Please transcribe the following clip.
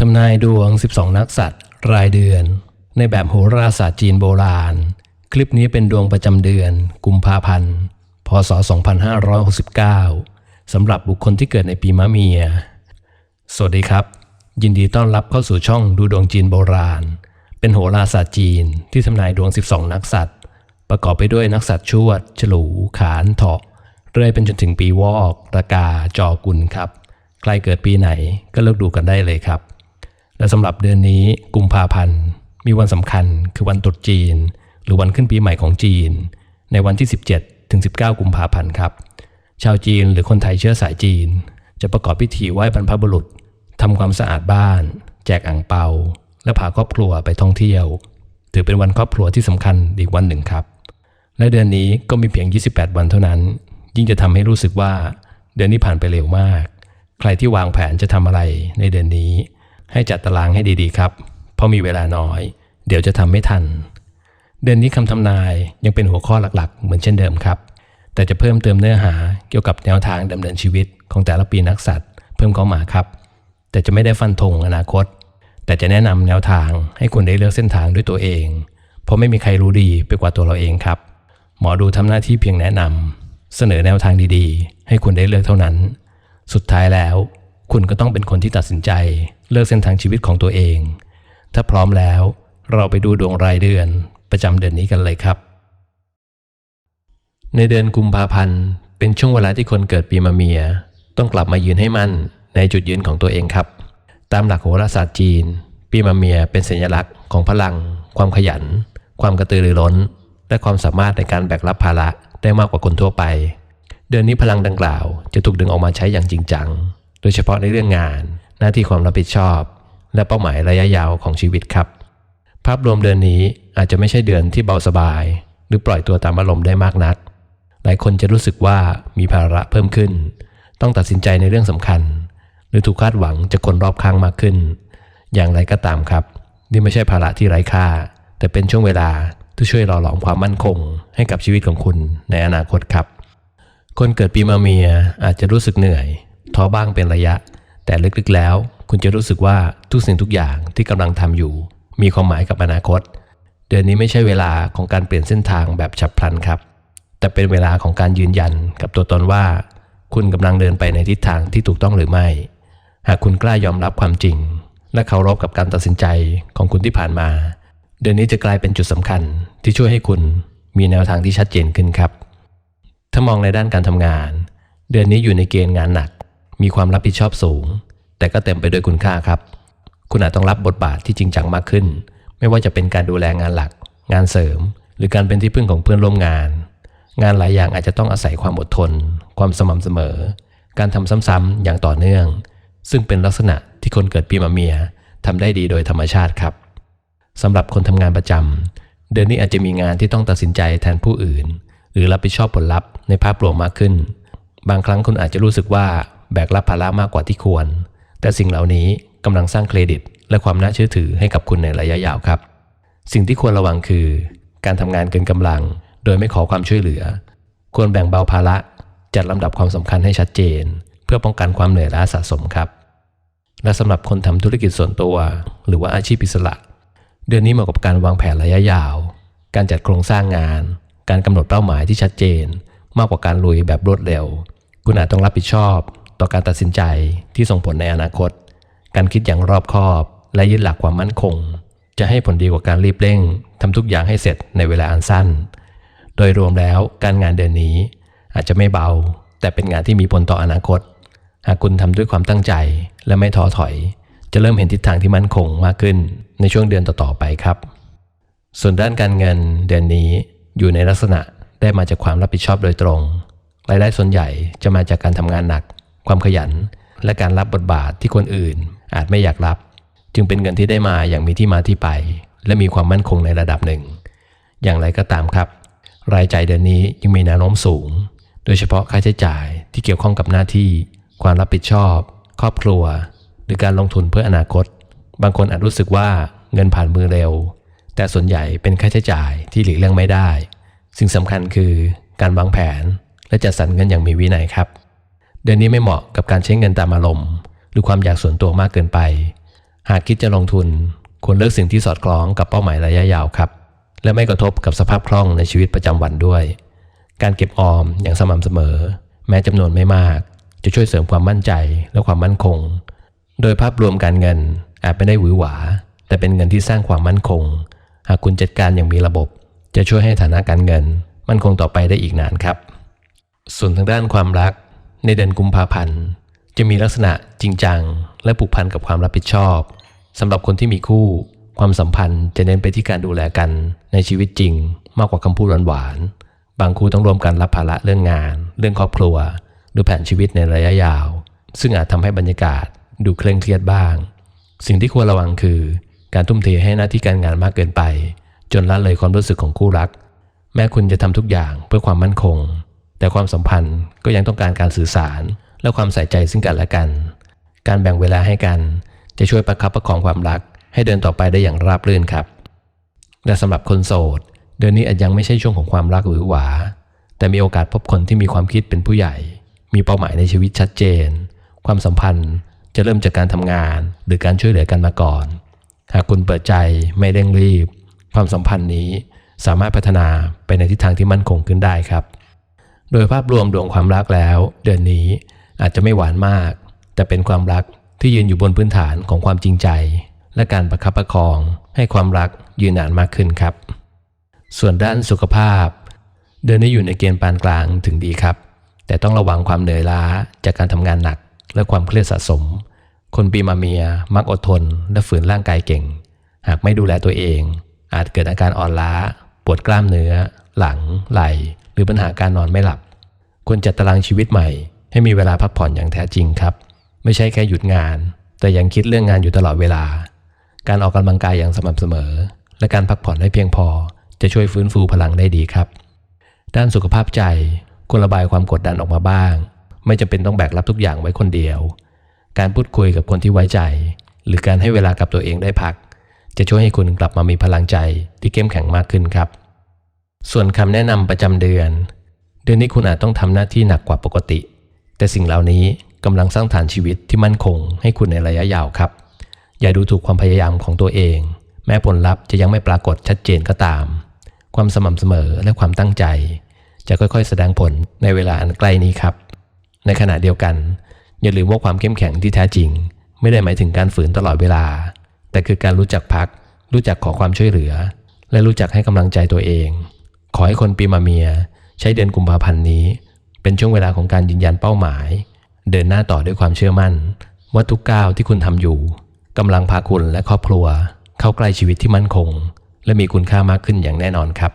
ทำนายดวง 12 นักสัตว์ รายเดือน ในแบบโหราศาสตร์จีนโบราณ คลิปนี้เป็นดวงประจำเดือน กุมภาพันธ์ พศ 2569 สำหรับบุคคลที่เกิดในปีมะเมีย สวัสดีครับ ยินดีต้อนรับเข้าสู่ช่องดูดวงจีนโบราณ เป็นโหราศาสตร์จีนที่ทำนายดวง 12 นักสัตว์ ประกอบไปด้วยนักสัตว์ชวด ฉลู ขาน เถาะ เรื่อยเป็นจนถึงปีวอกระกา จอกุลครับ ใครเกิดปีไหนก็เลือกดูกันได้เลยครับ และสำหรับเดือนนี้กุมภาพันธ์ มีวันสำคัญคือวันตรุษจีน หรือวันขึ้นปีใหม่ของจีน ในวันที่ 17 ถึง 19 กุมภาพันธ์ครับ ชาวจีนหรือคนไทยเชื้อสายจีน จะประกอบพิธีไหว้บรรพบุรุษทำความสะอาดบ้าน แจกอ่างเปา และพาครอบครัวไปท่องเที่ยว ถือเป็นวันครอบครัวที่สำคัญอีกวันหนึ่งครับ และเดือนนี้ก็มีเพียง 28 วันเท่านั้น ยิ่งจะทำให้รู้สึกว่า เดือนนี้ผ่านไปเร็วมาก ใครที่วางแผนจะทำอะไรในเดือนนี้ ให้จัดตารางให้ดีๆครับ เพราะมีเวลาน้อย เดี๋ยวจะทำไม่ทัน เดือนนี้คำทำนายยังเป็นหัวข้อหลักๆ เหมือนเช่นเดิมครับ แต่จะเพิ่มเติมเนื้อหาเกี่ยวกับแนวทางดำเนินชีวิตของแต่ละปีนักสัตว์ เพิ่มเข้ามาครับ แต่จะไม่ได้ฟันธงอนาคต แต่จะแนะนำแนวทางให้คุณได้เลือกเส้นทางด้วยตัวเอง เพราะไม่มีใครรู้ดีไปกว่าตัวเราเองครับ หมอดูทำหน้าที่เพียงแนะนำเสนอแนวทางดีๆ ให้คุณได้เลือกเท่านั้น สุดท้ายแล้ว คุณก็ต้องเป็นคนที่ตัดสินใจ เลือกเส้นทางชีวิตของตัวเอง ถ้าพร้อมแล้ว เราไปดูดวงรายเดือนประจำเดือนนี้กันเลยครับ ในเดือนกุมภาพันธ์ เป็นช่วงเวลาที่คนเกิดปีมะเมีย ต้องกลับมายืนให้มั่นในจุดยืนของตัวเองครับ ตามหลักโหราศาสตร์จีน ปีมะเมียเป็นสัญลักษณ์ของพลัง ความขยัน ความกระตือรือร้น และความสามารถในการแบกรับภาระได้มากกว่าคนทั่วไป เดือนนี้พลังดังกล่าวจะถูกดึงออกมาใช้อย่างจริงจัง โดยเฉพาะในเรื่องงาน หน้าที่ความรับผิดชอบ และเป้าหมายระยะยาวของชีวิตครับ ภาพรวมเดือนนี้อาจจะไม่ใช่เดือนที่เบาสบาย หรือปล่อยตัวตามอารมณ์ได้มากนัก หลายคนจะรู้สึกว่ามีภาระเพิ่มขึ้น ต้องตัดสินใจในเรื่องสำคัญ หรือถูกคาดหวังจากคนรอบข้างมากขึ้น อย่างไรก็ตามครับ นี่ไม่ใช่ภาระที่ไร้ค่า แต่เป็นช่วงเวลาที่ช่วยหล่อหลอมความมั่นคง ให้กับชีวิตของคุณในอนาคตครับ คนเกิดปีมาเมียอาจจะรู้สึกเหนื่อย ท้อบ้างเป็นระยะ แต่ลึกๆแล้ว คุณจะรู้สึกว่าทุกสิ่งทุกอย่างที่กำลังทำอยู่ มีความหมายกับอนาคต เดือนนี้ไม่ใช่เวลาของการเปลี่ยนเส้นทางแบบฉับพลันครับ แต่เป็นเวลาของการยืนยันกับตัวตนว่า คุณกำลังเดินไปในทิศทางที่ถูกต้องหรือไม่ หากคุณกล้ายอมรับความจริง และเคารพกับการตัดสินใจของคุณที่ผ่านมา เดือนนี้จะกลายเป็นจุดสำคัญที่ช่วยให้คุณมีแนวทางที่ชัดเจนขึ้นครับ ถ้ามองในด้านการทำงาน เดือนนี้อยู่ในเกณฑ์งานหนัก มีความรับผิดชอบสูง แต่ก็เต็มไปด้วยคุณค่าครับ คุณอาจต้องรับบทบาทที่จริงจังมากขึ้น ไม่ว่าจะเป็นการดูแลงานหลัก งานเสริม หรือการเป็นที่พึ่งของเพื่อนร่วมงาน งานหลายอย่างอาจจะต้องอาศัยความอดทน ความสม่ำเสมอ การทำซ้ำๆอย่างต่อเนื่อง ซึ่งเป็นลักษณะที่คนเกิดปีมะเมียทำได้ดีโดยธรรมชาติครับสำหรับคนทำงานประจำเดือนนี้อาจจะมีงานที่ต้องตัดสินใจแทนผู้อื่น หรือรับผิดชอบผลลัพธ์ในภาพรวมมากขึ้น บางครั้งคุณอาจจะรู้สึกว่า แบกรับภาระมากกว่าที่ควร แต่สิ่งเหล่านี้กำลังสร้างเครดิต และความน่าเชื่อถือให้กับคุณในระยะยาวครับ สิ่งที่ควรระวังคือ การทำงานเกินกำลัง โดยไม่ขอความช่วยเหลือ ควรแบ่งเบาภาระจัดลำดับความสำคัญให้ชัดเจน เพื่อป้องกันความเหนื่อยล้าสะสมครับ และสำหรับคนทำธุรกิจส่วนตัว หรือว่าอาชีพอิสระ เดือนนี้เหมาะกับการวางแผนระยะยาว การจัดโครงสร้างงาน การกำหนดเป้าหมายที่ชัดเจน มากกว่าการลุยแบบรวดเร็ว คุณอาจต้องรับผิดชอบ ต่อการตัดสินใจที่ส่งผลในอนาคต การคิดอย่างรอบคอบ และยึดหลักความมั่นคง จะให้ผลดีกว่าการรีบเร่งทำทุกอย่างให้เสร็จในเวลาอันสั้น โดยรวมแล้วการงานเดือนนี้ อาจจะไม่เบา แต่เป็นงานที่มีผลต่ออนาคต หากคุณทำด้วยความตั้งใจและไม่ท้อถอย จะเริ่มเห็นทิศทางที่มั่นคงมากขึ้นในช่วงเดือนต่อๆไปครับ ส่วนด้านการเงินเดือนนี้อยู่ในลักษณะได้มาจากความรับผิดชอบโดยตรงรายได้ส่วนใหญ่จะมาจากการทำงานหนัก ความขยัน และการรับบทบาทที่คนอื่น อาจไม่อยากรับ จึงเป็นเงินที่ได้มาอย่างมีที่มาที่ไป และมีความมั่นคงในระดับหนึ่ง อย่างไรก็ตามครับ รายจ่ายเดือนนี้ยังมีแนวโน้มสูง โดยเฉพาะค่าใช้จ่ายที่เกี่ยวข้องกับหน้าที่ ความรับผิดชอบ ครอบครัว หรือการลงทุนเพื่ออนาคต บางคนอาจรู้สึกว่าเงินผ่านมือเร็ว แต่ส่วนใหญ่เป็นค่าใช้จ่ายที่หลีกเลี่ยงไม่ได้ สิ่งสำคัญคือการวางแผนและจัดสรรเงินอย่างมีวินัยครับ เดือนนี้ไม่เหมาะกับการใช้เงินตามอารมณ์ หรือความอยากส่วนตัวมากเกินไป หากคิดจะลงทุนควรเลือกสิ่งที่สอดคล้องกับเป้าหมายระยะยาวครับ และไม่กระทบกับสภาพคล่องในชีวิตประจำวันด้วย การเก็บออมอย่างสม่ำเสมอ แม้จำนวนไม่มาก จะช่วยเสริมความมั่นใจและความมั่นคง โดยภาพรวมการเงินอาจไม่ได้หวือหวา แต่เป็นเงินที่สร้างความมั่นคง หากคุณจัดการอย่างมีระบบ จะช่วยให้ฐานะการเงิน มั่นคงต่อไปได้อีกนานครับ ส่วนทางด้านความรัก ในเดือนกุมภาพันธ์ จะมีลักษณะจริงจัง และผูกพันกับความรับผิดชอบสำหรับคนที่มีคู่ ความสัมพันธ์จะเน้นไปที่การดูแลกันในชีวิตจริง มากกว่าคำพูดหวานๆบางคู่ต้องรวมกันรับภาระเรื่องงาน เรื่องครอบครัว หรือแผนชีวิตในระยะยาว ซึ่งอาจทำให้บรรยากาศดูเคร่งเครียดบ้าง สิ่งที่ควรระวังคือ การทุ่มเทให้หน้าที่การงานมากเกินไป จนละเลยความรู้สึกของคู่รัก แม้คุณจะทำทุกอย่างเพื่อความมั่นคง แต่ความสัมพันธ์ก็ยังต้องการการสื่อสาร และความใส่ใจซึ่งกันและกัน การแบ่งเวลาให้กัน จะช่วยประคับประคองความรัก ให้เดินต่อไปได้อย่างราบรื่นครับ และสำหรับคนโสด เดือนนี้อาจยังไม่ใช่ช่วงของความรักหรือหวา แต่มีโอกาสพบคนที่มีความคิดเป็นผู้ใหญ่ มีเป้าหมายในชีวิตชัดเจน ความสัมพันธ์จะเริ่มจากการทำงาน หรือการช่วยเหลือกันมาก่อน หากคุณเปิดใจไม่เร่งรีบ ความสัมพันธ์นี้สามารถพัฒนาไปในทิศทางที่มั่นคงขึ้นได้ครับ โดยภาพรวมดวงความรักแล้ว เดือนนี้อาจจะไม่หวานมาก แต่เป็นความรักที่ยืนอยู่บนพื้นฐานของความจริงใจ และการประคับประคองให้ความรักยืนนานมากขึ้นครับ ส่วนด้านสุขภาพ เดือนนี้อยู่ในเกณฑ์ปานกลางถึงดีครับ แต่ต้องระวังความเหนื่อยล้าจากการทำงานหนักและความเครียดสะสม คนปีมาเมียมักอดทน และฝืนร่างกายเก่ง หากไม่ดูแลตัวเอง อาจเกิดอาการอ่อนล้า ปวดกล้ามเนื้อ หลัง ไหล่ หรือปัญหาการนอนไม่หลับ ควรจัดตารางชีวิตใหม่ ให้มีเวลาพักผ่อนอย่างแท้จริงครับ ไม่ใช่แค่หยุดงาน แต่ยังคิดเรื่องงานอยู่ตลอดเวลา การออกกำลังกายอย่างสม่ำเสมอ และการพักผ่อนให้เพียงพอ จะช่วยฟื้นฟูพลังได้ดีครับ ด้านสุขภาพใจควรระบายความกดดันออกมาบ้าง ไม่จำเป็นต้องแบกรับทุกอย่างไว้คนเดียว การพูดคุยกับคนที่ไว้ใจ หรือการให้เวลากับตัวเองได้พัก จะช่วยให้คุณกลับมามีพลังใจที่เข้มแข็งมากขึ้นครับ ส่วนคำแนะนำประจำเดือน เดือนนี้คุณอาจต้องทำหน้าที่หนักกว่าปกติ แต่สิ่งเหล่านี้กำลังสร้างฐานชีวิตที่มั่นคงให้คุณในระยะยาวครับ อย่าดูถูกความพยายามของตัวเอง แม้ผลลัพธ์จะยังไม่ปรากฏชัดเจนก็ตาม ความสม่ำเสมอและความตั้งใจ จะค่อยๆ แสดงผลในเวลาอันใกล้นี้ครับ ในขณะเดียวกัน อย่าลืมว่าความเข้มแข็งที่แท้จริง ไม่ได้หมายถึงการฝืนตลอดเวลา แต่คือการรู้จักพัก รู้จักขอความช่วยเหลือ และรู้จักให้กำลังใจตัวเอง ขอให้คนปีมาเมีย ใช้เดือนกุมภาพันธ์นี้ เป็นช่วงเวลาของการยืนยันเป้าหมาย เดินหน้าต่อด้วยความเชื่อมั่น ว่าทุกก้าวที่คุณทำอยู่กำลังพาคุณและครอบครัว เข้าใกล้ชีวิตที่มั่นคง และมีคุณค่ามากขึ้นอย่างแน่นอนครับ